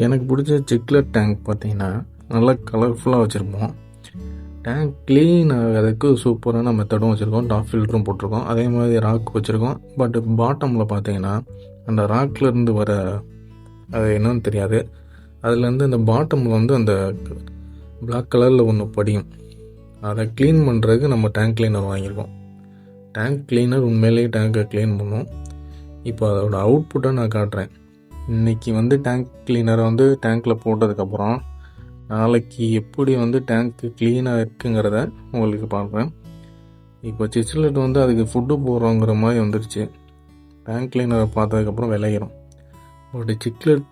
எனக்கு பிடிச்ச cichlid tank பார்த்தீங்கன்னா நல்லா கலர்ஃபுல்லாக வச்சுருப்போம். டேங்க் க்ளீன் ஆகிறதுக்கு சூப்பரான மெத்தடும் வச்சுருக்கோம். டாப் ஃபில்டரும் போட்டிருக்கோம். அதே மாதிரி ராக் வச்சுருக்கோம். பட் பாட்டமில் பார்த்தீங்கன்னா அந்த ராக்லேருந்து வர அது என்னன்னு தெரியாது. அதுலேருந்து அந்த பாட்டமில் வந்து அந்த பிளாக் கலரில் ஒன்று படியும். அதை க்ளீன் பண்ணுறதுக்கு நம்ம டேங்க் க்ளீனர் வாங்கியிருக்கோம். டேங்க் க்ளீனர் உண்மையிலேயே டேங்கை க்ளீன் பண்ணும். இப்போ அதோட அவுட்புட்டை நான் காட்டுறேன். இன்றைக்கி வந்து டேங்க் கிளீனரை வந்து டேங்க்கில் போட்டதுக்கப்புறம் நாளைக்கு எப்படி வந்து டேங்க்கு க்ளீனாக இருக்குங்கிறத உங்களுக்கு பார்க்குறேன் இப்போ சிச்சிலட் வந்து அதுக்கு ஃபுட்டு போடுறோங்கிற மாதிரி வந்துருச்சு. டேங்க் க்ளீனரை பார்த்ததுக்கப்புறம் விளையிடும் பட் சிக்லெட்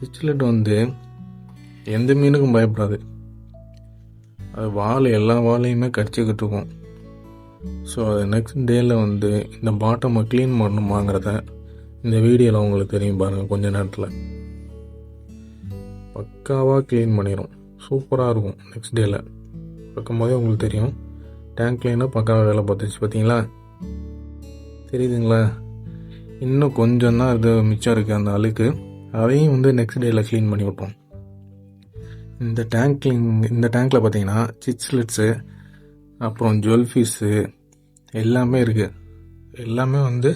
சிச்சிலட் வந்து எந்த மீனுக்கும் பயப்படாது. அது வால் எல்லா வாழையுமே கடிச்சிக்கிட்டு இருக்கும். ஸோ அது நெக்ஸ்ட் டேயில் வந்து இந்த பாட்டமை க்ளீன் பண்ணணுமாங்கிறத இந்த வீடியோவில் உங்களுக்கு தெரியும் பாருங்கள் கொஞ்ச நேரத்தில். பக்காவாக க்ளீன் பண்ணிடும் சூப்பராக இருக்கும் நெக்ஸ்ட் டேயில் பார்க்கும்போதே உங்களுக்கு தெரியும். டேங்க் க்ளீனாக பக்காவாக வேலை பார்த்துச்சு பார்த்தீங்களா தெரியுதுங்களா? இன்னும் கொஞ்சம் தான் இது மிச்சம் இருக்குது அந்த அழுக்கு. அதையும் வந்து நெக்ஸ்ட் டேயில் க்ளீன் பண்ணி விட்டோம். இந்த டேங்க் க்ளீன் இந்த டேங்க்கில் பார்த்தீங்கன்னா சிச்லெட்ஸு அப்புறம் ஜுவல்ஃபீஸு எல்லாமே இருக்குது எல்லாமே வந்து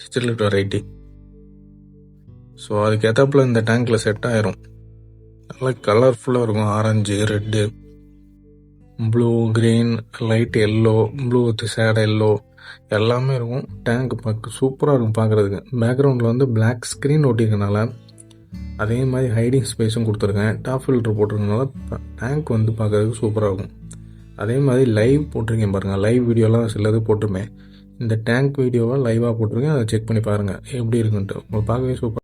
சிச்சிலெட் வெரைட்டி ஸோ அதுக்கு ஏற்றாப்புல இந்த டேங்க்கில் செட் ஆயிரும். நல்லா கலர்ஃபுல்லாக இருக்கும். Orange red blue green light yellow blue with shade yellow எல்லாமே இருக்கும். டேங்க் பார்க்க சூப்பராக இருக்கும் பார்க்குறதுக்கு பேக்ரவுண்டில் வந்து பிளாக் ஸ்க்ரீன் ஒட்டியிருக்கனால அதே மாதிரி ஹைடிங் ஸ்பேஸும் கொடுத்துருக்கேன். டாப் ஃபில்டர் போட்டிருக்கனால டேங்க் வந்து பார்க்குறதுக்கு சூப்பராக இருக்கும். அதே மாதிரி லைவ் போட்டிருக்கேன் பாருங்கள் லைவ் வீடியோலாம் சிலது போட்டிருப்பேன். இந்த டேங்க் வீடியோவை லைவாக போட்டிருக்கேன். அதை செக் பண்ணி பாருங்கள் எப்படி இருக்குன்ட்டு. உங்களுக்கு பார்க்கவே சூப்பர்